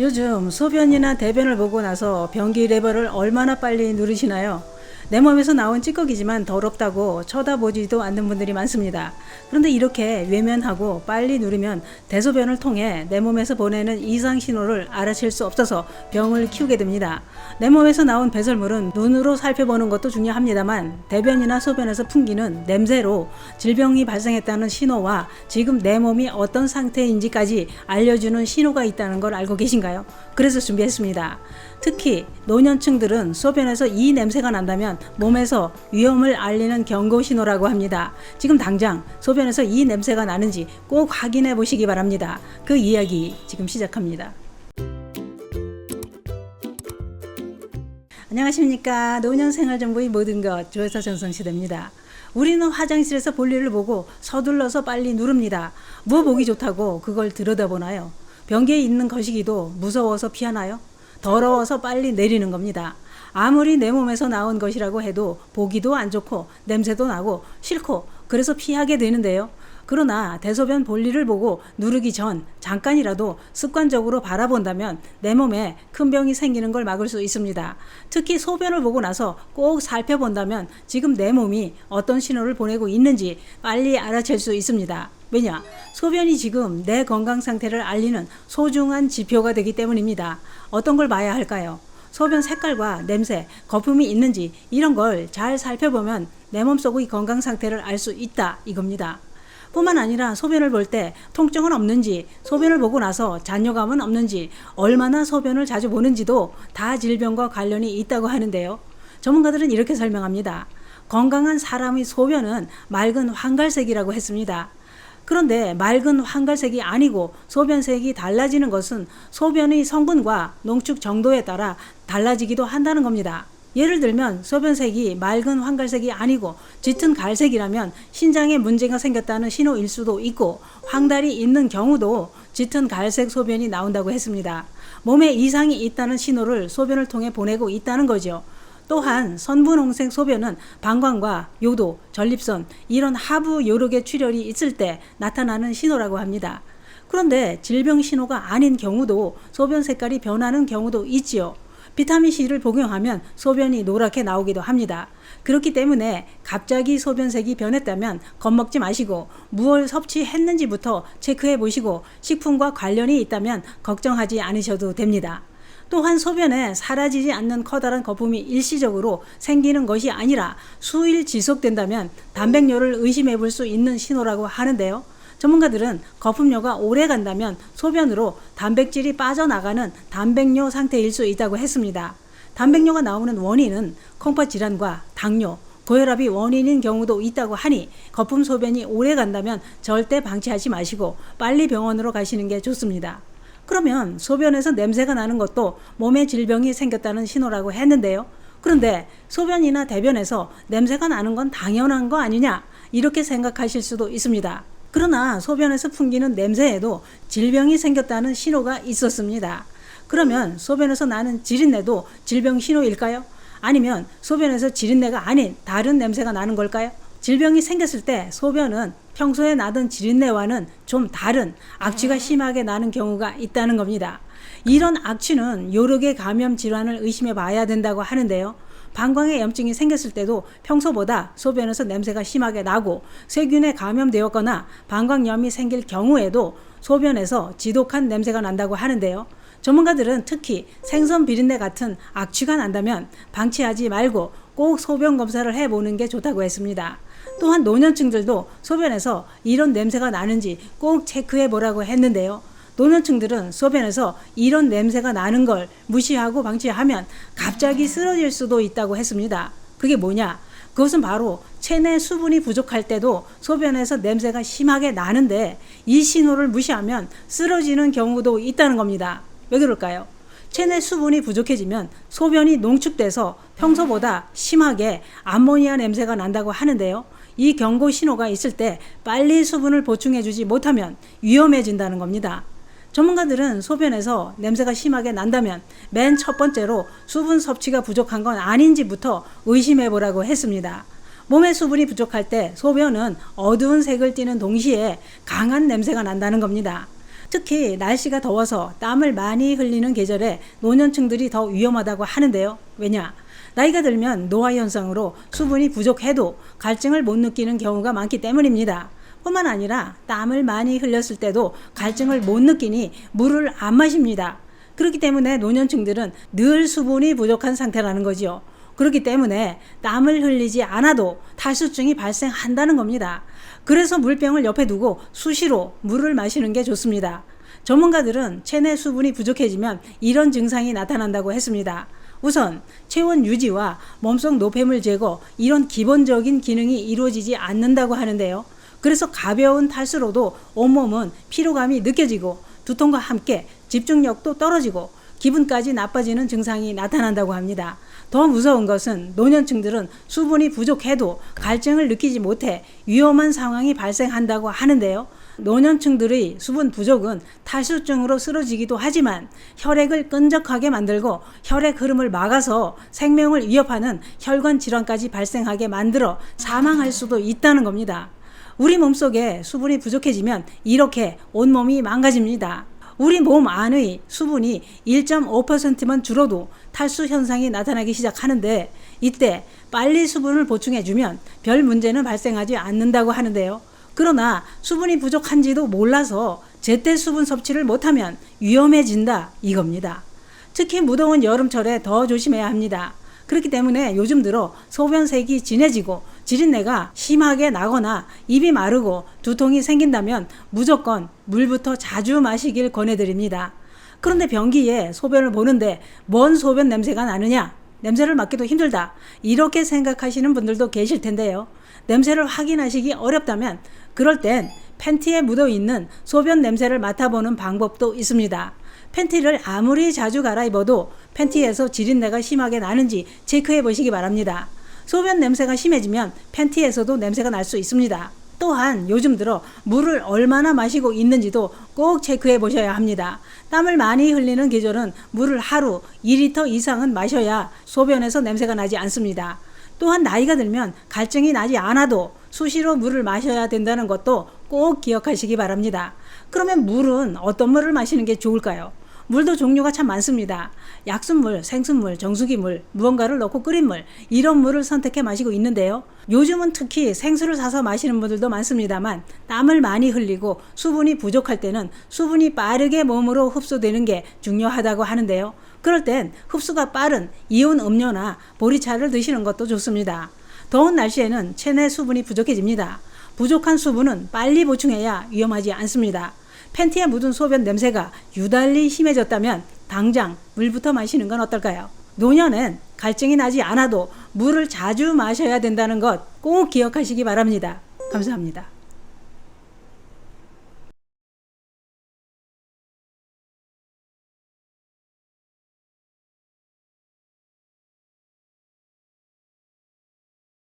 요즘 소변이나 대변을 보고 나서 변기 레버를 얼마나 빨리 누르시나요? 내 몸에서 나온 찌꺼기지만 더럽다고 쳐다보지도 않는 분들이 많습니다. 그런데 이렇게 외면하고 빨리 누르면 대소변을 통해 내 몸에서 보내는 이상 신호를 알아챌 수 없어서 병을 키우게 됩니다. 내 몸에서 나온 배설물은 눈으로 살펴보는 것도 중요합니다만 대변이나 소변에서 풍기는 냄새로 질병이 발생했다는 신호와 지금 내 몸이 어떤 상태인지까지 알려주는 신호가 있다는 걸 알고 계신가요? 그래서 준비했습니다. 특히 노년층들은 소변에서 이 냄새가 난다면 몸에서 위험을 알리는 경고 신호라고 합니다. 지금 당장 소변에서 이 냄새가 나는지 꼭 확인해 보시기 바랍니다. 그 이야기 지금 시작합니다. 안녕하십니까. 노년 생활 정보의 모든 것 조회사 전성시대입니다. 우리는 화장실에서 볼일을 보고 서둘러서 빨리 누릅니다. 뭐 보기 좋다고 그걸 들여다보나요? 변기에 있는 거시기도 무서워서 피하나요? 더러워서 빨리 내리는 겁니다. 아무리 내 몸에서 나온 것이라고 해도 보기도 안 좋고 냄새도 나고 싫고 그래서 피하게 되는데요. 그러나 대소변 볼일을 보고 누르기 전 잠깐이라도 습관적으로 바라본다면 내 몸에 큰 병이 생기는 걸 막을 수 있습니다. 특히 소변을 보고 나서 꼭 살펴본다면 지금 내 몸이 어떤 신호를 보내고 있는지 빨리 알아챌 수 있습니다. 왜냐? 소변이 지금 내 건강 상태를 알리는 소중한 지표가 되기 때문입니다. 어떤 걸 봐야 할까요? 소변 색깔과 냄새, 거품이 있는지 이런 걸 잘 살펴보면 내 몸속의 건강 상태를 알 수 있다 이겁니다. 뿐만 아니라 소변을 볼 때 통증은 없는지, 소변을 보고 나서 잔여감은 없는지, 얼마나 소변을 자주 보는지도 다 질병과 관련이 있다고 하는데요. 전문가들은 이렇게 설명합니다. 건강한 사람의 소변은 맑은 황갈색이라고 했습니다. 그런데 맑은 황갈색이 아니고 소변색이 달라지는 것은 소변의 성분과 농축 정도에 따라 달라지기도 한다는 겁니다. 예를 들면 소변색이 맑은 황갈색이 아니고 짙은 갈색이라면 신장에 문제가 생겼다는 신호일 수도 있고 황달이 있는 경우도 짙은 갈색 소변이 나온다고 했습니다. 몸에 이상이 있다는 신호를 소변을 통해 보내고 있다는 거죠. 또한 선분홍색 소변은 방광과 요도, 전립선 이런 하부 요lok의 출혈이 있을 때 나타나는 신호라고 합니다. 그런데 질병 신호가 아닌 경우도 소변 색깔이 변하는 경우도 있지요. 비타민 C를 복용하면 소변이 노랗게 나오기도 합니다. 그렇기 때문에 갑자기 소변색이 변했다면 겁먹지 마시고 무얼 섭취했는지부터 체크해 보시고 식품과 관련이 있다면 걱정하지 않으셔도 됩니다. 또한 소변에 사라지지 않는 커다란 거품이 일시적으로 생기는 것이 아니라 수일 지속된다면 단백뇨를 의심해 볼 수 있는 신호라고 하는데요. 전문가들은 거품료가 오래 간다면 소변으로 단백질이 빠져나가는 단백뇨 상태일 수 있다고 했습니다. 단백뇨가 나오는 원인은 콩팥 질환과 당뇨, 고혈압이 원인인 경우도 있다고 하니 거품 소변이 오래 간다면 절대 방치하지 마시고 빨리 병원으로 가시는 게 좋습니다. 그러면 소변에서 냄새가 나는 것도 몸에 질병이 생겼다는 신호라고 했는데요. 그런데 소변이나 대변에서 냄새가 나는 건 당연한 거 아니냐? 이렇게 생각하실 수도 있습니다. 그러나 소변에서 풍기는 냄새에도 질병이 생겼다는 신호가 있었습니다. 그러면 소변에서 나는 지린내도 질병 신호일까요? 아니면 소변에서 지린내가 아닌 다른 냄새가 나는 걸까요? 질병이 생겼을 때 소변은 평소에 나던 지린내와는 좀 다른 악취가 심하게 나는 경우가 있다는 겁니다. 이런 악취는 여러 개 감염 질환을 의심해 봐야 된다고 하는데요. 방광에 염증이 생겼을 때도 평소보다 소변에서 냄새가 심하게 나고 세균에 감염되었거나 방광염이 생길 경우에도 소변에서 지독한 냄새가 난다고 하는데요. 전문가들은 특히 생선 비린내 같은 악취가 난다면 방치하지 말고 꼭 소변 검사를 해보는 게 좋다고 했습니다. 또한 노년층들도 소변에서 이런 냄새가 나는지 꼭 체크해 보라고 했는데요. 노년층들은 소변에서 이런 냄새가 나는 걸 무시하고 방치하면 갑자기 쓰러질 수도 있다고 했습니다. 그게 뭐냐? 그것은 바로 체내 수분이 부족할 때도 소변에서 냄새가 심하게 나는데 이 신호를 무시하면 쓰러지는 경우도 있다는 겁니다. 왜 그럴까요? 체내 수분이 부족해지면 소변이 농축돼서 평소보다 심하게 암모니아 냄새가 난다고 하는데요. 이 경고 신호가 있을 때 빨리 수분을 보충해주지 못하면 위험해진다는 겁니다. 전문가들은 소변에서 냄새가 심하게 난다면 맨 첫 번째로 수분 섭취가 부족한 건 아닌지부터 의심해 보라고 했습니다. 몸에 수분이 부족할 때 소변은 어두운 색을 띠는 동시에 강한 냄새가 난다는 겁니다. 특히 날씨가 더워서 땀을 많이 흘리는 계절에 노년층들이 더 위험하다고 하는데요. 왜냐? 나이가 들면 노화 현상으로 수분이 부족해도 갈증을 못 느끼는 경우가 많기 때문입니다. 뿐만 아니라 땀을 많이 흘렸을 때도 갈증을 못 느끼니 물을 안 마십니다. 그렇기 때문에 노년층들은 늘 수분이 부족한 상태라는 거지요. 그렇기 때문에 땀을 흘리지 않아도 탈수증이 발생한다는 겁니다. 그래서 물병을 옆에 두고 수시로 물을 마시는 게 좋습니다. 전문가들은 체내 수분이 부족해지면 이런 증상이 나타난다고 했습니다. 우선 체온 유지와 몸속 노폐물 제거 이런 기본적인 기능이 이루어지지 않는다고 하는데요. 그래서 가벼운 탈수로도 온몸은 피로감이 느껴지고 두통과 함께 집중력도 떨어지고 기분까지 나빠지는 증상이 나타난다고 합니다. 더 무서운 것은 노년층들은 수분이 부족해도 갈증을 느끼지 못해 위험한 상황이 발생한다고 하는데요. 노년층들의 수분 부족은 탈수증으로 쓰러지기도 하지만 혈액을 끈적하게 만들고 혈액 흐름을 막아서 생명을 위협하는 혈관 질환까지 발생하게 만들어 사망할 수도 있다는 겁니다. 우리 몸속에 수분이 부족해지면 이렇게 온몸이 망가집니다. 우리 몸 안의 수분이 1.5%만 줄어도 탈수 현상이 나타나기 시작하는데 이때 빨리 수분을 보충해주면 별 문제는 발생하지 않는다고 하는데요. 그러나 수분이 부족한지도 몰라서 제때 수분 섭취를 못하면 위험해진다 이겁니다. 특히 무더운 여름철에 더 조심해야 합니다. 그렇기 때문에 요즘 들어 소변색이 진해지고 지린내가 심하게 나거나 입이 마르고 두통이 생긴다면 무조건 물부터 자주 마시길 권해드립니다. 그런데 변기에 소변을 보는데 뭔 소변 냄새가 나느냐? 냄새를 맡기도 힘들다. 이렇게 생각하시는 분들도 계실 텐데요. 냄새를 확인하시기 어렵다면 그럴 땐 팬티에 묻어 있는 소변 냄새를 맡아보는 방법도 있습니다. 팬티를 아무리 자주 갈아입어도 팬티에서 지린내가 심하게 나는지 체크해 보시기 바랍니다. 소변 냄새가 심해지면 팬티에서도 냄새가 날 수 있습니다. 또한 요즘 들어 물을 얼마나 마시고 있는지도 꼭 체크해 보셔야 합니다. 땀을 많이 흘리는 계절은 물을 하루 2리터 이상은 마셔야 소변에서 냄새가 나지 않습니다. 또한 나이가 들면 갈증이 나지 않아도 수시로 물을 마셔야 된다는 것도 꼭 기억하시기 바랍니다. 그러면 물은 어떤 물을 마시는 게 좋을까요? 물도 종류가 참 많습니다. 약순물, 생순물, 정수기물, 무언가를 넣고 끓인 물, 이런 물을 선택해 마시고 있는데요. 요즘은 특히 생수를 사서 마시는 분들도 많습니다만 땀을 많이 흘리고 수분이 부족할 때는 수분이 빠르게 몸으로 흡수되는 게 중요하다고 하는데요. 그럴 땐 흡수가 빠른 이온 음료나 보리차를 드시는 것도 좋습니다. 더운 날씨에는 체내 수분이 부족해집니다. 부족한 수분은 빨리 보충해야 위험하지 않습니다. 팬티에 묻은 소변 냄새가 유달리 심해졌다면 당장 물부터 마시는 건 어떨까요? 노년엔 갈증이 나지 않아도 물을 자주 마셔야 된다는 것 꼭 기억하시기 바랍니다. 감사합니다.